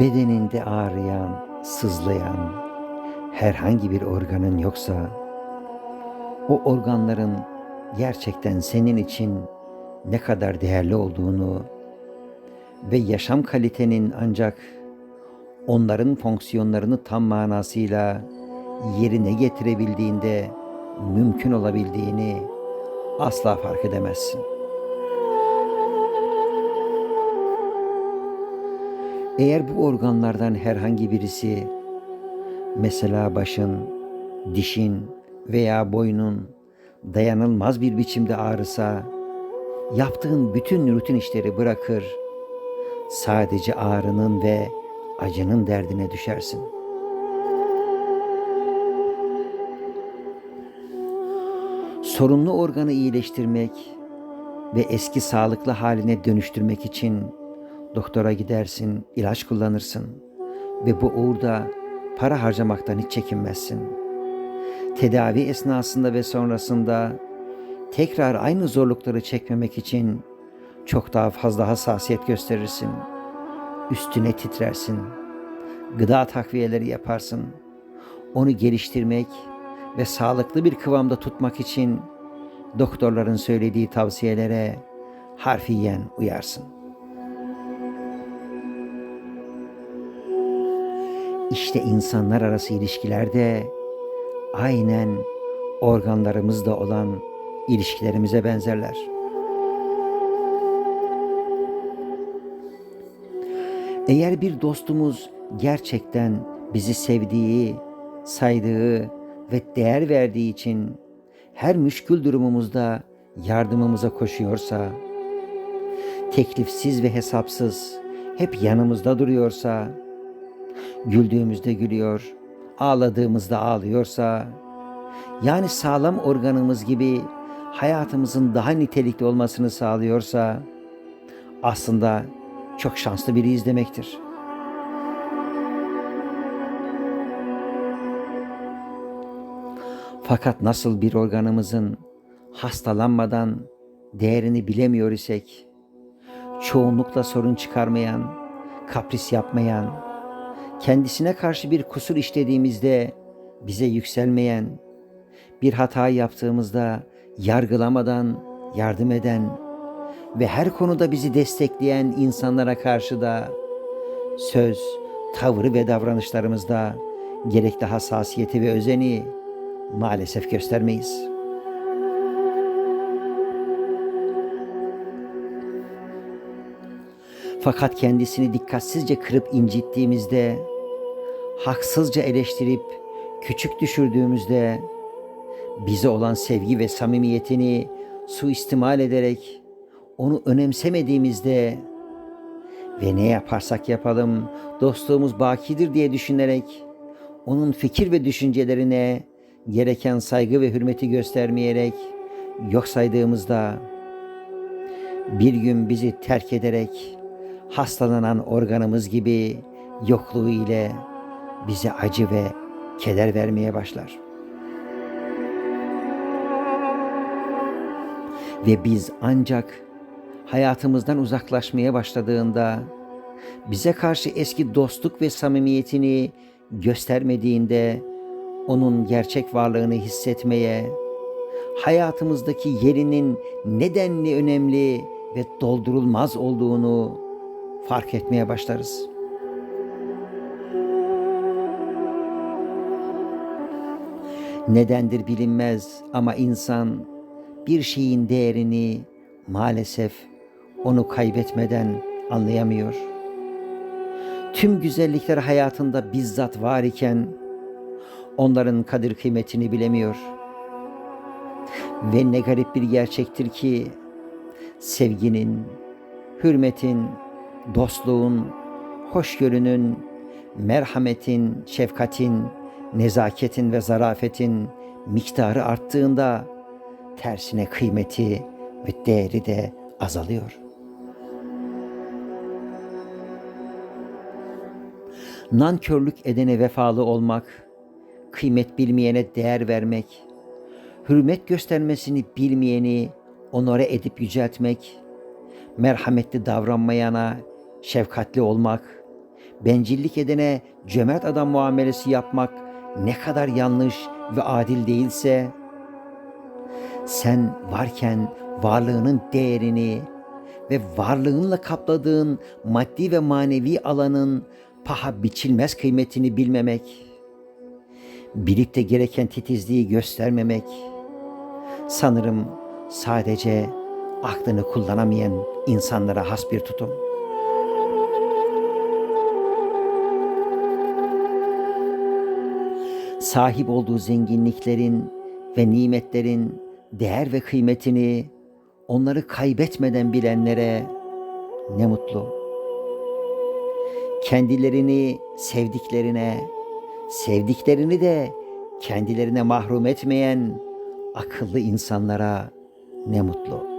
bedeninde ağrıyan, sızlayan herhangi bir organın yoksa o organların gerçekten senin için ne kadar değerli olduğunu ve yaşam kalitenin ancak onların fonksiyonlarını tam manasıyla yerine getirebildiğinde mümkün olabildiğini asla fark edemezsin. Eğer bu organlardan herhangi birisi mesela başın, dişin veya boynun dayanılmaz bir biçimde ağrısa yaptığın bütün rutin işleri bırakır sadece ağrının ve acının derdine düşersin. Sorunlu organı iyileştirmek ve eski sağlıklı haline dönüştürmek için doktora gidersin, ilaç kullanırsın ve bu uğurda para harcamaktan hiç çekinmezsin. Tedavi esnasında ve sonrasında tekrar aynı zorlukları çekmemek için çok daha fazla hassasiyet gösterirsin. Üstüne titrersin. Gıda takviyeleri yaparsın. Onu geliştirmek ve sağlıklı bir kıvamda tutmak için doktorların söylediği tavsiyelere harfiyen uyarsın. İşte insanlar arası ilişkilerde aynen organlarımızda olan ilişkilerimize benzerler. Eğer bir dostumuz gerçekten bizi sevdiği, saydığı ve değer verdiği için her müşkül durumumuzda yardımımıza koşuyorsa, teklifsiz ve hesapsız hep yanımızda duruyorsa, güldüğümüzde gülüyor, ağladığımızda ağlıyorsa, yani sağlam organımız gibi hayatımızın daha nitelikli olmasını sağlıyorsa, aslında çok şanslı biriyiz demektir. Fakat nasıl bir organımızın hastalanmadan değerini bilemiyor isek, çoğunlukla sorun çıkarmayan, kapris yapmayan, kendisine karşı bir kusur işlediğimizde bize yükselmeyen, bir hata yaptığımızda yargılamadan yardım eden ve her konuda bizi destekleyen insanlara karşı da söz, tavrı ve davranışlarımızda gerekli hassasiyeti ve özeni maalesef göstermeyiz. Fakat kendisini dikkatsizce kırıp incittiğimizde, haksızca eleştirip küçük düşürdüğümüzde, bize olan sevgi ve samimiyetini suistimal ederek onu önemsemediğimizde ve ne yaparsak yapalım dostluğumuz bakidir diye düşünerek onun fikir ve düşüncelerine gereken saygı ve hürmeti göstermeyerek yok saydığımızda bir gün bizi terk ederek hastalanan organımız gibi yokluğu ile bize acı ve keder vermeye başlar. Ve biz ancak hayatımızdan uzaklaşmaya başladığında, bize karşı eski dostluk ve samimiyetini göstermediğinde, onun gerçek varlığını hissetmeye, hayatımızdaki yerinin nedenli önemli ve doldurulmaz olduğunu fark etmeye başlarız. Nedendir bilinmez ama insan bir şeyin değerini maalesef onu kaybetmeden anlayamıyor. Tüm güzellikler hayatında bizzat var iken onların kadir kıymetini bilemiyor. Ve ne garip bir gerçektir ki sevginin, hürmetin, dostluğun, hoşgörünün, merhametin, şefkatin, nezaketin ve zarafetin miktarı arttığında tersine kıymeti ve değeri de azalıyor. Nankörlük edene vefalı olmak, kıymet bilmeyene değer vermek, hürmet göstermesini bilmeyeni onore edip yüceltmek, merhametli davranmayana şefkatli olmak, bencillik edene cömert adam muamelesi yapmak ne kadar yanlış ve adil değilse, sen varken varlığının değerini ve varlığınla kapladığın maddi ve manevi alanın paha biçilmez kıymetini bilmemek, bilip de gereken titizliği göstermemek, sanırım sadece aklını kullanamayan insanlara has bir tutum. Sahip olduğu zenginliklerin ve nimetlerin değer ve kıymetini onları kaybetmeden bilenlere ne mutlu. Kendilerini sevdiklerine, sevdiklerini de kendilerine mahrum etmeyen akıllı insanlara ne mutlu.